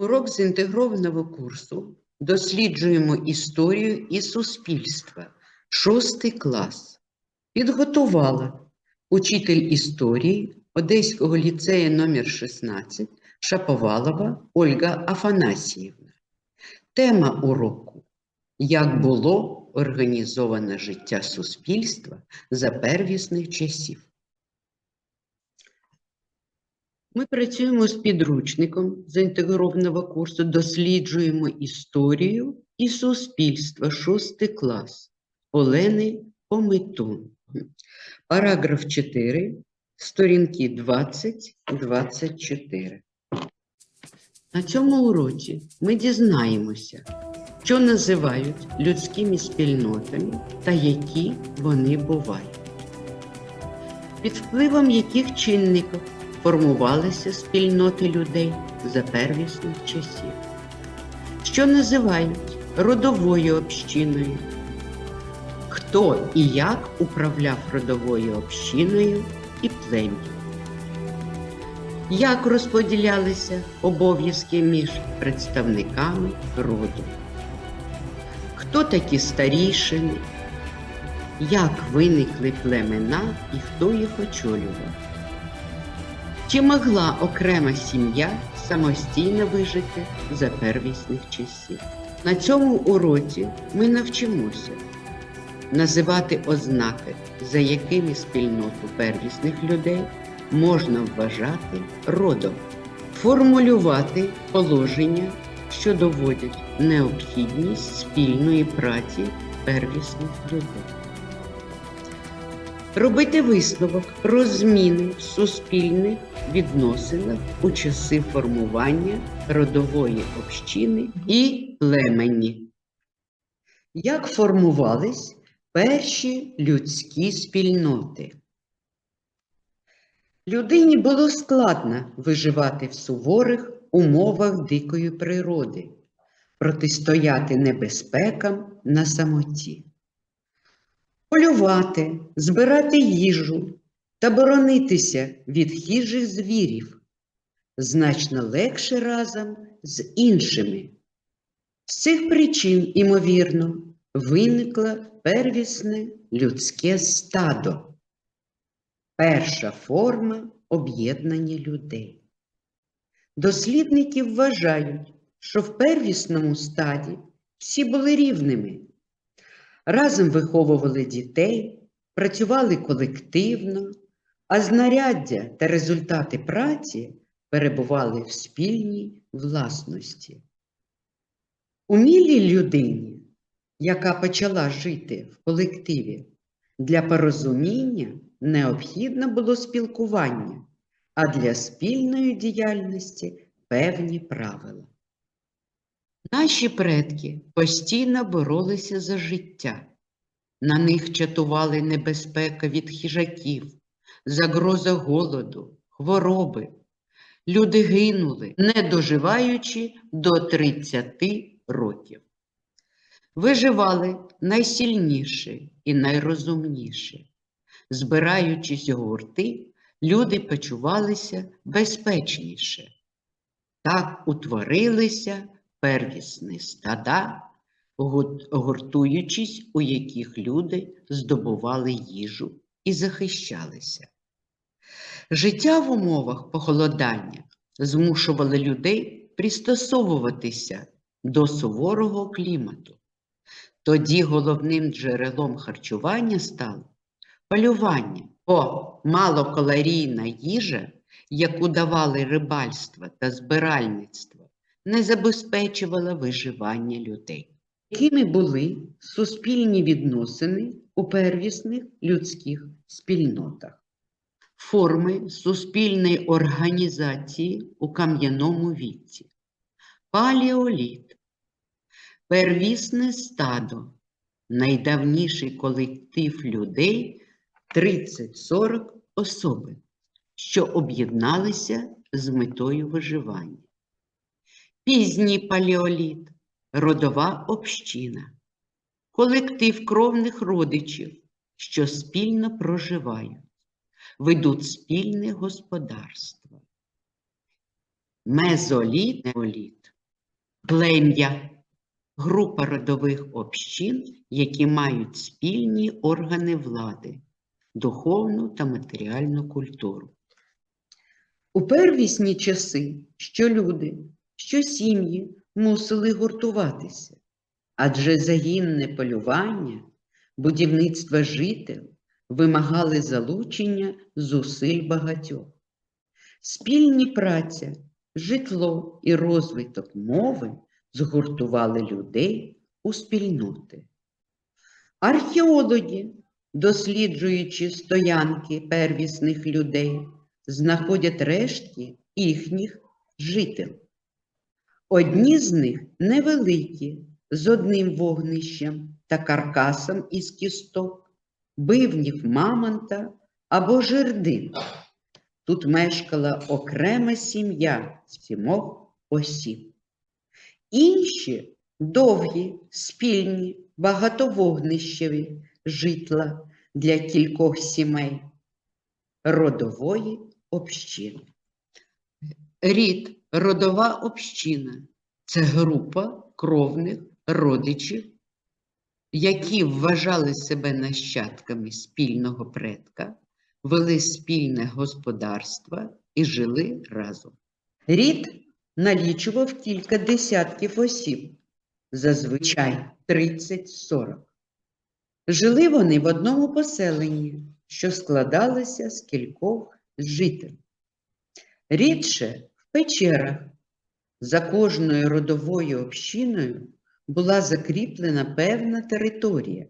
Урок з інтегрованого курсу досліджуємо історію і суспільства. Шостий клас. Підготувала учитель історії Одеського ліцею номер 16 Шаповалова Ольга Афанасіївна. Тема уроку Як було організоване життя суспільства за первісних часів. Ми працюємо з підручником з інтегрованого курсу, досліджуємо історію і суспільство, шостий клас Олени Пометун. Параграф 4, сторінки 20-24. На цьому уроці ми дізнаємося, що називають людськими спільнотами та які вони бувають. Під впливом яких чинників формувалися спільноти людей за первісних часів, що називають родовою общиною. Хто і як управляв родовою общиною і плем'ям? Як розподілялися обов'язки між представниками роду? Хто такі старішини? Як виникли племена і хто їх очолював? Чи могла окрема сім'я самостійно вижити за первісних часів? На цьому уроці ми навчимося називати ознаки, за якими спільноту первісних людей можна вважати родом, формулювати положення, що доводять необхідність спільної праці первісних людей. Робити висновок про зміни в суспільних відносинах у часи формування родової общини і племені. Як формувались перші людські спільноти? Людині було складно виживати в суворих умовах дикої природи, протистояти небезпекам на самоті полювати, збирати їжу та боронитися від хижих звірів значно легше разом з іншими. З цих причин, імовірно, виникло первісне людське стадо, перша форма об'єднання людей. Дослідники вважають, що в первісному стаді всі були рівними разом виховували дітей, працювали колективно, а знаряддя та результати праці перебували в спільній власності. Умілій людині, яка почала жити в колективі, для порозуміння необхідно було спілкування, а для спільної діяльності певні правила. Наші предки постійно боролися за життя. На них чатували небезпека від хижаків, загроза голоду, хвороби. Люди гинули, не доживаючи до 30 років. Виживали найсильніші і найрозумніші. Збираючись гурти, люди почувалися безпечніше. Так утворилися первісні стада, гуртуючись, у яких люди здобували їжу і захищалися. Життя в умовах похолодання змушувало людей пристосовуватися до суворого клімату. Тоді головним джерелом харчування стало полювання, бо малокалорійна їжа, яку давали рибальство та збиральництво, не забезпечувала виживання людей. Якими були суспільні відносини у первісних людських спільнотах? Форми суспільної організації у кам'яному віці, палеоліт, первісне стадо, найдавніший колектив людей 30-40 особи, що об'єдналися з метою виживання. Пізній палеоліт, родова община, колектив кровних родичів, що спільно проживають, ведуть спільне господарство. Мезоліт, Плем'я група родових общин, які мають спільні органи влади, духовну та матеріальну культуру. У первісні часи що люди, що сім'ї мусили гуртуватися, адже загінне полювання, будівництво жител вимагали залучення зусиль багатьох. Спільні праця, житло і розвиток мови згуртували людей у спільноти. Археологи, досліджуючи стоянки первісних людей, знаходять рештки їхніх жителів. Одні з них невеликі, з одним вогнищем та каркасом із кісток, бивнів мамонта або жердин. Тут мешкала окрема сім'я з сімох осіб. Інші довгі, спільні, багатовогнищеві житла для кількох сімей родової общини. Рід родова община це група кровних родичів, які вважали себе нащадками спільного предка, вели спільне господарство і жили разом. Рід налічував кілька десятків осіб, зазвичай 30-40. Жили вони в одному поселенні, що складалося з кількох жителів. Рідше печерах за кожною родовою общиною була закріплена певна територія.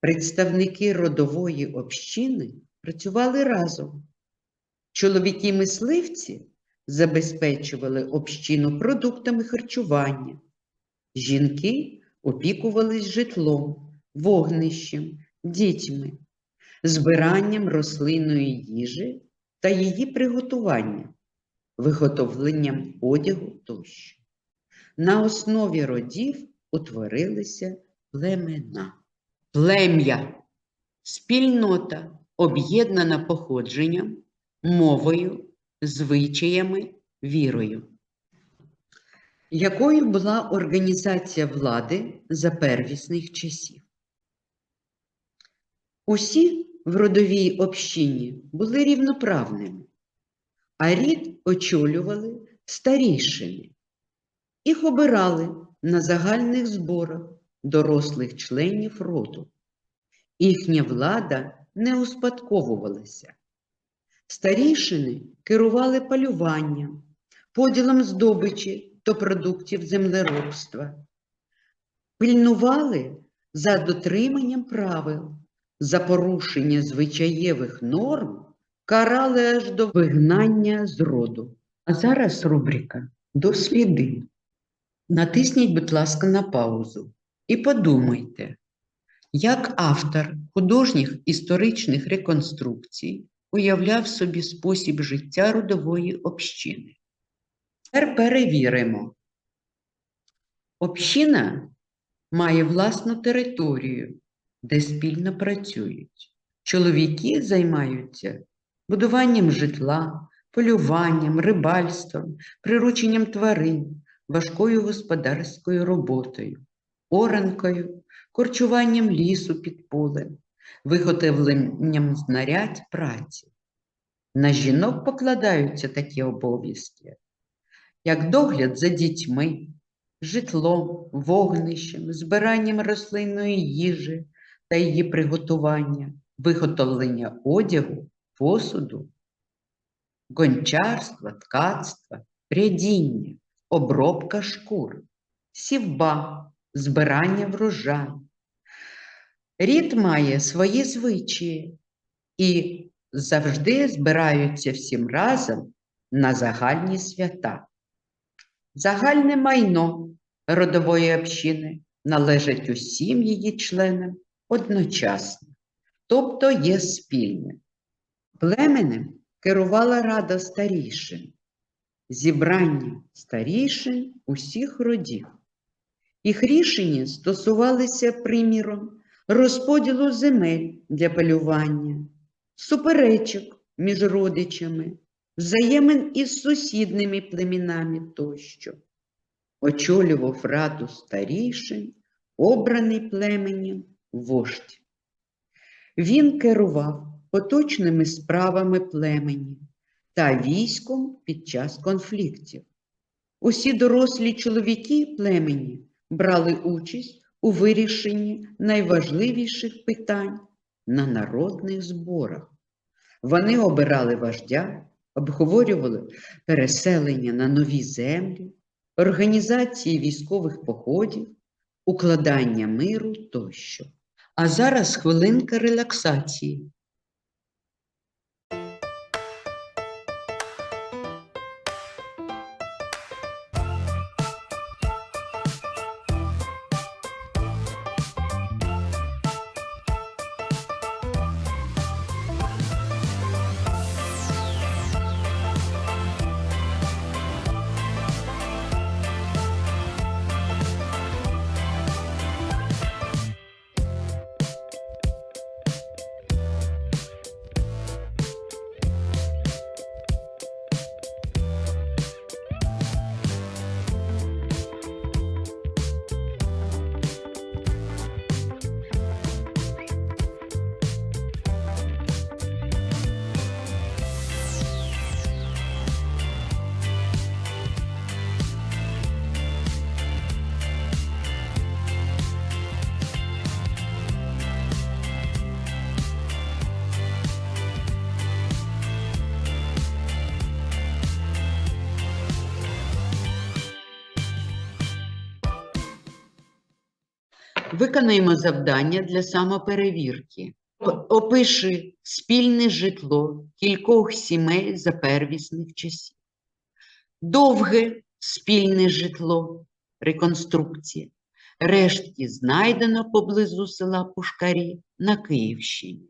Представники родової общини працювали разом. Чоловіки-мисливці забезпечували общину продуктами харчування. Жінки опікувались житлом, вогнищем, дітьми, збиранням рослинної їжі та її приготуванням, виготовленням одягу тощо. На основі родів утворилися племена. Плем'я спільнота, об'єднана походженням, мовою, звичаями, вірою. Якою була організація влади за первісних часів? Усі в родовій общині були рівноправними, а рід очолювали старішини. Їх обирали на загальних зборах дорослих членів роду. Їхня влада не успадковувалася. Старішини керували полюванням, поділом здобичі та продуктів землеробства, пильнували за дотриманням правил, за порушення звичаєвих норм, карали аж до вигнання з роду. А зараз рубрика Досліди. Натисніть, будь ласка, на паузу і подумайте, як автор художніх історичних реконструкцій уявляв собі спосіб життя родової общини. Тепер перевіримо. Община має власну територію, де спільно працюють. Чоловіки займаються будуванням житла, полюванням, рибальством, прирученням тварин, важкою господарською роботою, оранкою, корчуванням лісу під полем, виготовленням знарядь праці. На жінок покладаються такі обов'язки, як догляд за дітьми, житлом, вогнищем, збиранням рослинної їжі та її приготування, виготовлення одягу, посуду, гончарства, ткацтва, прядіння, обробка шкур, сівба, збирання врожаю. Рід має свої звичаї і завжди збираються всім разом на загальні свята. Загальне майно родової общини належить усім її членам одночасно, тобто є спільним. Племенем керувала рада старішин, зібрання старішин усіх родів. Їх рішення стосувалися, приміром, розподілу земель для полювання, суперечок між родичами, взаємин із сусідними племінами тощо. очолював раду старішин, обраний племенем вождь. Він керував поточними справами племені та військом під час конфліктів. Усі дорослі чоловіки племені брали участь у вирішенні найважливіших питань на народних зборах. Вони обирали вождя, обговорювали переселення на нові землі, організації військових походів, укладання миру тощо. А зараз хвилинка релаксації. Виконаємо завдання для самоперевірки. Опиши спільне житло кількох сімей за первісних часів. Довге спільне житло, реконструкція. Рештки знайдено поблизу села Пушкарі на Київщині.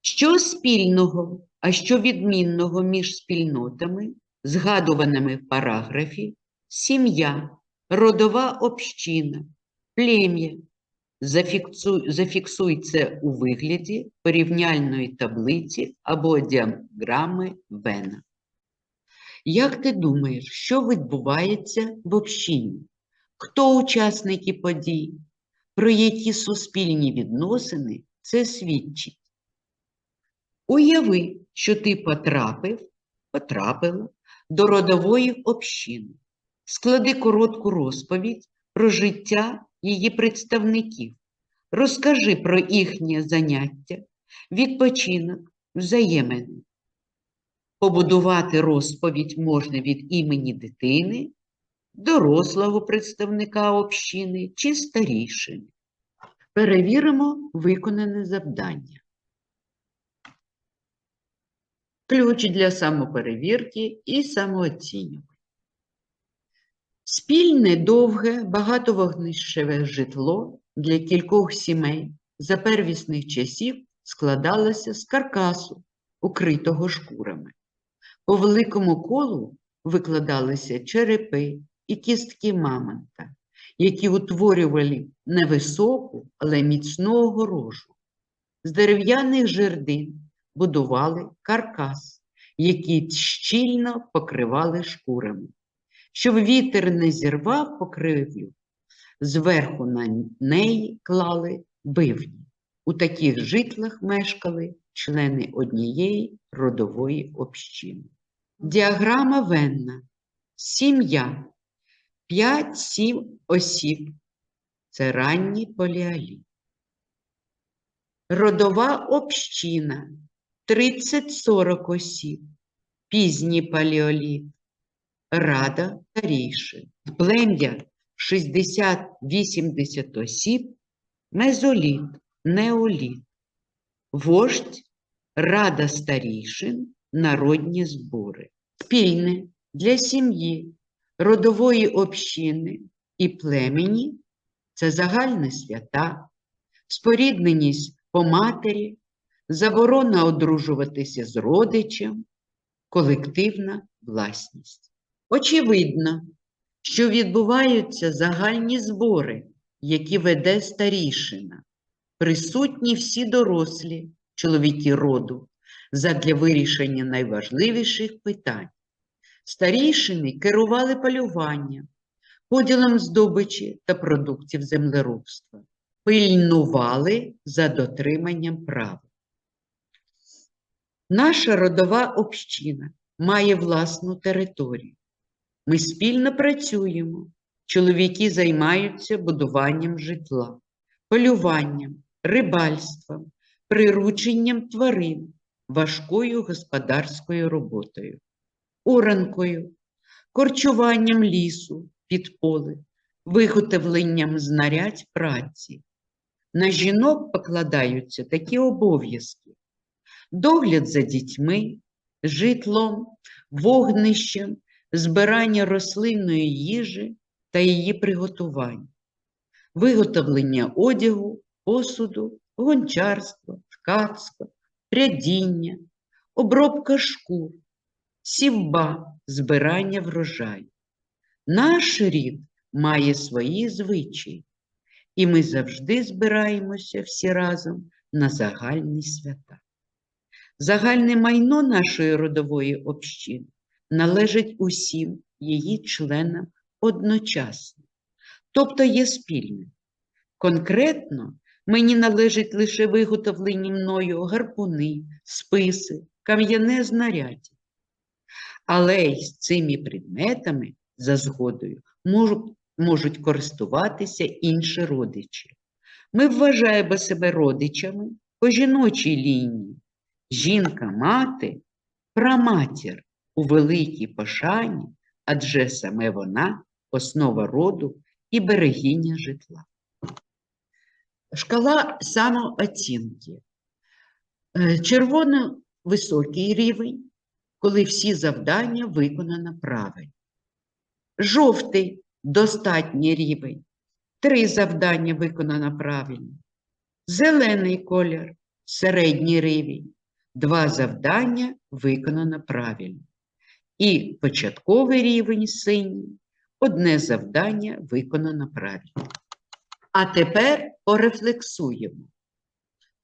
Що спільного, а що відмінного між спільнотами, згадуваними в параграфі, сім'я, родова община, плем'я. Зафіксуй, це у вигляді порівняльної таблиці або діаграми Вена. Як ти думаєш, що відбувається в общині? Хто учасники подій? Про які суспільні відносини це свідчить? Уяви, що ти потрапив, потрапила до родової общини. Склади коротку розповідь про життя її представників. Розкажи про їхнє заняття, відпочинок, взаємини. Побудувати розповідь можна від імені дитини, дорослого представника общини чи старішини. Перевіримо виконане завдання. Ключ для самоперевірки і самооцінювання. Спільне довге багатовогнищеве житло для кількох сімей за первісних часів складалося з каркасу, укритого шкурами. По великому колу викладалися черепи і кістки мамонта, які утворювали невисоку, але міцну огорожу. З дерев'яних жердин будували каркас, який щільно покривали шкурами. Щоб вітер не зірвав покривлю, зверху на неї клали бивні. У таких житлах мешкали члени однієї родової общини. Діаграма Венна. Сім'я. 5-7 осіб. Це ранній поліаліт. Родова община 30-40 осіб. Пізній палеоліт. Рада старішин. Плем'я 60-80 осіб. Мезоліт, неоліт. Вождь, рада старішин, народні збори. Спільне для сім'ї, родової общини і племені це загальні свята, спорідненість по матері, заборона одружуватися з родичем, колективна власність. Очевидно, що відбуваються загальні збори, які веде старішина. Присутні всі дорослі, чоловіки роду, задля вирішення найважливіших питань. Старійшини керували полюванням, поділом здобичі та продуктів землеробства, пильнували за дотриманням права. Наша родова община має власну територію. Ми спільно працюємо. Чоловіки займаються будуванням житла, полюванням, рибальством, прирученням тварин, важкою господарською роботою, оранкою, корчуванням лісу під поле, виготовленням знарядь праці. На жінок покладаються такі обов'язки: догляд за дітьми, житлом, вогнищем, збирання рослинної їжі та її приготування, виготовлення одягу, посуду, гончарство, ткацтво, прядіння, обробка шкур, сівба, збирання врожаю. Наш рід має свої звичаї, і ми завжди збираємося всі разом на загальні свята. Загальне майно нашої родової общини належить усім її членам одночасно, тобто є спільним. Конкретно мені належить лише виготовлені мною гарпуни, списи, кам'яне знаряддя. Але й з цими предметами за згодою можуть, можуть користуватися інші родичі. Ми вважаємо себе родичами по жіночій лінії. Жінка-мати праматір у великій пошані, адже саме вона основа роду і берегиня житла. Шкала самооцінки. Е, Червоно високий рівень, коли всі завдання виконано правильно. Жовтий достатній рівень. Три завдання виконано правильно. Зелений колір середній рівень. Два завдання виконано правильно. І початковий рівень синій. Одне завдання виконано правильно. А тепер порефлексуємо.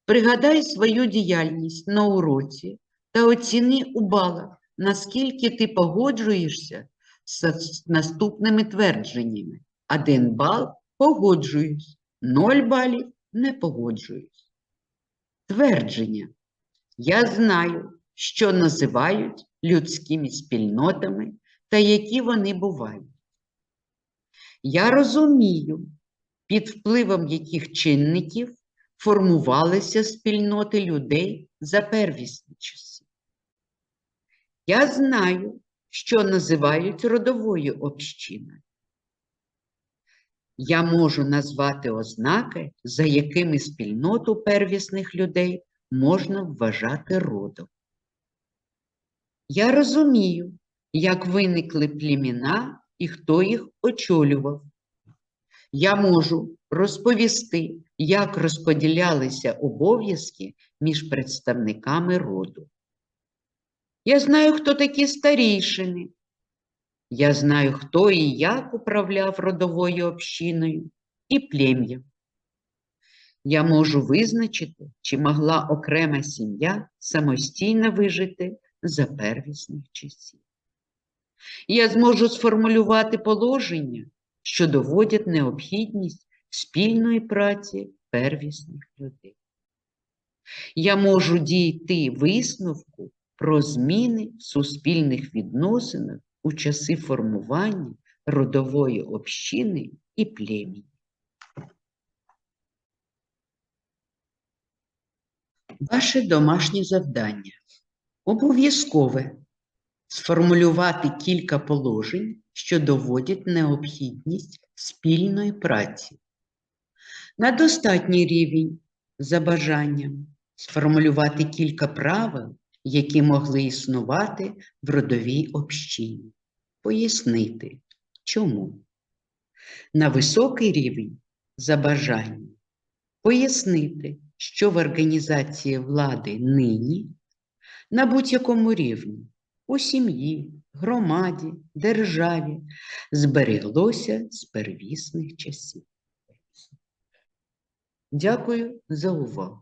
Пригадай свою діяльність на уроці та оціни у балах, наскільки ти погоджуєшся з наступними твердженнями. Один бал погоджуюсь, 0 балів не погоджуюсь. Твердження. Я знаю, що називають людськими спільнотами та які вони бувають. Я розумію, під впливом яких чинників формувалися спільноти людей за первісні часи. Я знаю, що називають родовою общиною. Я можу назвати ознаки, за якими спільноту первісних людей можна вважати родом. Я розумію, як виникли племена і хто їх очолював. Я можу розповісти, як розподілялися обов'язки між представниками роду. Я знаю, хто такі старійшини. Я знаю, хто і як управляв родовою общиною і плем'ям. Я можу визначити, чи могла окрема сім'я самостійно вижити за первісних часів. Я зможу сформулювати положення, що доводять необхідність спільної праці первісних людей. Я можу дійти висновку про зміни в суспільних відносинах у часи формування родової общини і племені. Ваше домашнє завдання обов'язкове сформулювати кілька положень, що доводять необхідність спільної праці. На достатній рівень за бажанням сформулювати кілька правил, які могли існувати в родовій общині. Пояснити, чому. На високий рівень за бажанням пояснити, що в організації влади нині на будь-якому рівні у сім'ї, громаді, державі збереглося з первісних часів. Дякую за увагу.